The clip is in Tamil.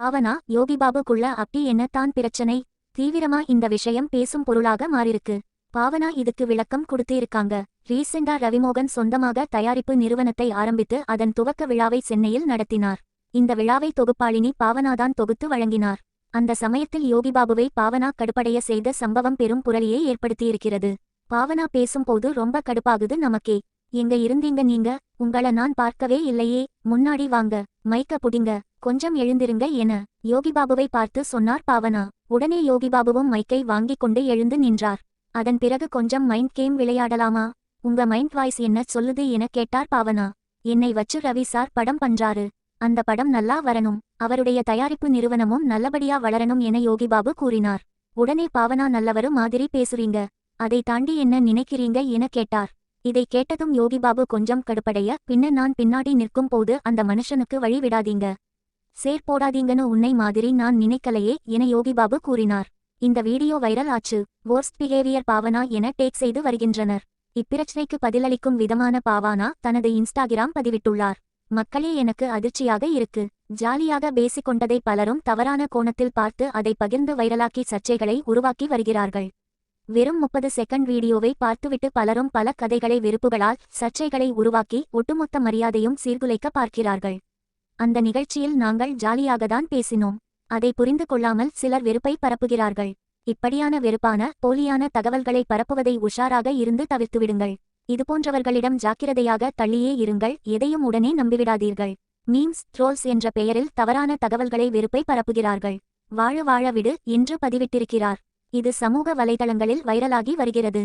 ஆவனா யோகிபாபுக்குள்ள அப்படி என்ன தான் பிரச்சனை? தீவிரமா இந்த விஷயம் பேசும் பொருளாக மாறிருக்கு பாவனா இதுக்கு விளக்கம் கொடுத்திருக்காங்க ரீசெண்டா ரவிமோகன் சொந்தமாக தயாரிப்பு நிறுவனத்தை ஆரம்பித்து அதன் துவக்க விழாவை சென்னையில் நடத்தினார். இந்த விழாவை தொகுப்பாளினி பாவனாதான் தொகுத்து வழங்கினார். அந்த சமயத்தில் யோகிபாபுவை பாவனா கடுப்படைய செய்த சம்பவம் பெரும் புரளியை ஏற்படுத்தியிருக்கிறது. பாவனா பேசும்போது ரொம்ப கடுப்பாகுது நமக்கே. எங்க இருந்தீங்க நீங்க? உங்கள நான் பார்க்கவே இல்லையே. முன்னாடி வாங்க. மைக்க புடிங்க கொஞ்சம் எழுந்திருங்க என யோகிபாபுவை பார்த்து சொன்னார் பாவனா. உடனே யோகிபாபுவும் மைக்கை வாங்கிக் கொண்டு எழுந்து நின்றார். அதன் பிறகு கொஞ்சம் மைண்ட் கேம் விளையாடலாமா? உங்க மைண்ட் வாய்ஸ் என்ன சொல்லுது என கேட்டார் பாவனா. என்னை வச்சு ரவி சார் படம் பண்றாரு. அந்த படம் நல்லா வரணும். அவருடைய தயாரிப்பு நிறுவனமும் நல்லபடியா வளரணும் என யோகிபாபு கூறினார். உடனே பாவனா நல்லவரு மாதிரி பேசுறீங்க. அதை தாண்டி என்ன நினைக்கிறீங்க என கேட்டார். இதை கேட்டதும் யோகிபாபு கொஞ்சம் கடுப்படைய பின்ன நான் பின்னாடி நிற்கும் போது அந்த மனுஷனுக்கு வழி விடாதீங்க. சேர் போடாதீங்கன்னு உன்னை மாதிரி நான் நினைக்கலையே என யோகிபாபு கூறினார். இந்த வீடியோ வைரல் ஆச்சு. வோர்ஸ்ட் பிஹேவியர் பாவனா என டேக் செய்து வருகின்றனர். இப்பிரச்சனைக்கு பதிலளிக்கும் விதமான பாவானா தனது இன்ஸ்டாகிராம் பதிவிட்டுள்ளார். மக்களே எனக்கு அதிர்ச்சியாக இருக்கு. ஜாலியாக பேசிக்கொண்டதை பலரும் தவறான கோணத்தில் பார்த்து அதை பகிர்ந்து வைரலாக்கி சர்ச்சைகளை உருவாக்கி வருகிறார்கள். வெறும் முப்பது செகண்ட் வீடியோவை பார்த்துவிட்டு பலரும் பல கதைகளை வெறுப்புகளால் சர்ச்சைகளை உருவாக்கி ஒட்டுமொத்த மரியாதையும் சீர்குலைக்க பார்க்கிறார்கள். அந்த நிகழ்ச்சியில் நாங்கள் ஜாலியாகத்தான் பேசினோம். அதை புரிந்து கொள்ளாமல் சிலர் வெறுப்பை பரப்புகிறார்கள். இப்படியான வெறுப்பான போலியான தகவல்களை பரப்புவதை உஷாராக இருந்து தவிர்த்துவிடுங்கள். இதுபோன்றவர்களிடம் ஜாக்கிரதையாக தள்ளியே இருங்கள். எதையும் உடனே நம்பிவிடாதீர்கள். மீம்ஸ் ட்ரோல்ஸ் என்ற பெயரில் தவறான தகவல்களை வெறுப்பை பரப்புகிறார்கள். வாழ வாழ விடு என்று பதிவிட்டிருக்கிறார். இது சமூக வலைதளங்களில் வைரலாகி வருகிறது.